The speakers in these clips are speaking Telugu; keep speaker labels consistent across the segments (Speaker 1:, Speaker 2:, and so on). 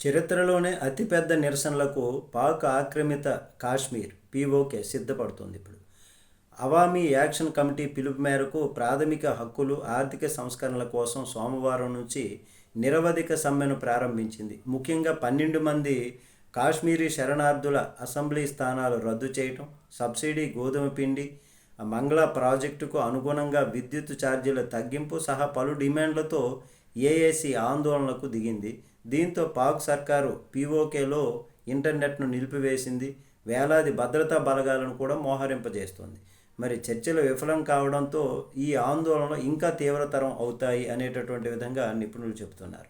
Speaker 1: చరిత్రలోనే అతిపెద్ద నిరసనలకు పాక్ ఆక్రమిత కాశ్మీర్ పీఓకే సిద్ధపడుతుంది ఇప్పుడు. అవామీ యాక్షన్ కమిటీ పిలుపు మేరకు ప్రాథమిక హక్కులు ఆర్థిక సంస్కరణల కోసం సోమవారం నుంచి నిరవధిక సమ్మెను ప్రారంభించింది. ముఖ్యంగా పన్నెండు మంది కాశ్మీరీ శరణార్థుల అసెంబ్లీ స్థానాలు రద్దు చేయటం సబ్సిడీ గోధుమ పిండి మంగళ ప్రాజెక్టుకు అనుగుణంగా విద్యుత్ ఛార్జీల తగ్గింపు సహా పలు డిమాండ్లతో ఏఏసీ ఆందోళనకు దిగింది. దీంతో పాక్ సర్కారు పీఓకేలో ఇంటర్నెట్ను నిలిపివేసింది. వేలాది భద్రతా బలగాలను కూడా మోహరింపజేస్తుంది. మరి చర్చలు విఫలం కావడంతో ఈ ఆందోళనలు ఇంకా తీవ్రతరం అవుతాయి అనేటటువంటి విధంగా నిపుణులు చెబుతున్నారు.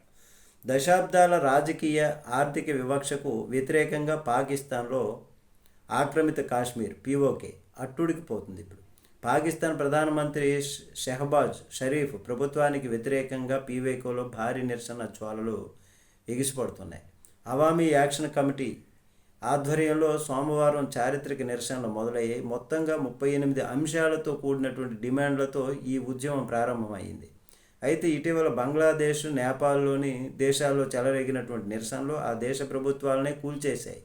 Speaker 1: దశాబ్దాల రాజకీయ ఆర్థిక వివక్షకు వ్యతిరేకంగా పాకిస్తాన్లో ఆక్రమిత కాశ్మీర్ పీఓకే అట్టుడికి పోతుంది ఇప్పుడు. పాకిస్తాన్ ప్రధానమంత్రి షెహబాజ్ షరీఫ్ ప్రభుత్వానికి వ్యతిరేకంగా పీవేకోలో భారీ నిరసన జ్వాలలు ఎగిసిపడుతున్నాయి. అవామీ యాక్షన్ కమిటీ ఆధ్వర్యంలో సోమవారం చారిత్రక నిరసనలు మొదలయ్యాయి మొత్తంగా ముప్పై ఎనిమిది అంశాలతో కూడినటువంటి డిమాండ్లతో ఈ ఉద్యమం ప్రారంభమైంది. అయితే ఇటీవల బంగ్లాదేశ్ నేపాల్లోని దేశాల్లో చెలరేగినటువంటి నిరసనలు ఆ దేశ ప్రభుత్వాలనే కూల్చేశాయి.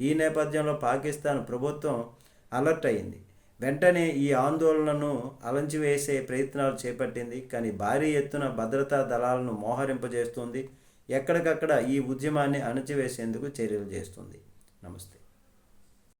Speaker 1: ఈ నేపథ్యంలో పాకిస్తాన్ ప్రభుత్వం అలర్ట్ అయింది. వెంటనే ఈ ఆందోళనను అలంచివేసే ప్రయత్నాలు చేపట్టింది. కానీ భారీ ఎత్తున భద్రతా దళాలను మోహరింపజేస్తుంది. ఎక్కడికక్కడ ఈ ఉద్యమాన్ని అణచివేసేందుకు చర్యలు చేస్తుంది. నమస్తే.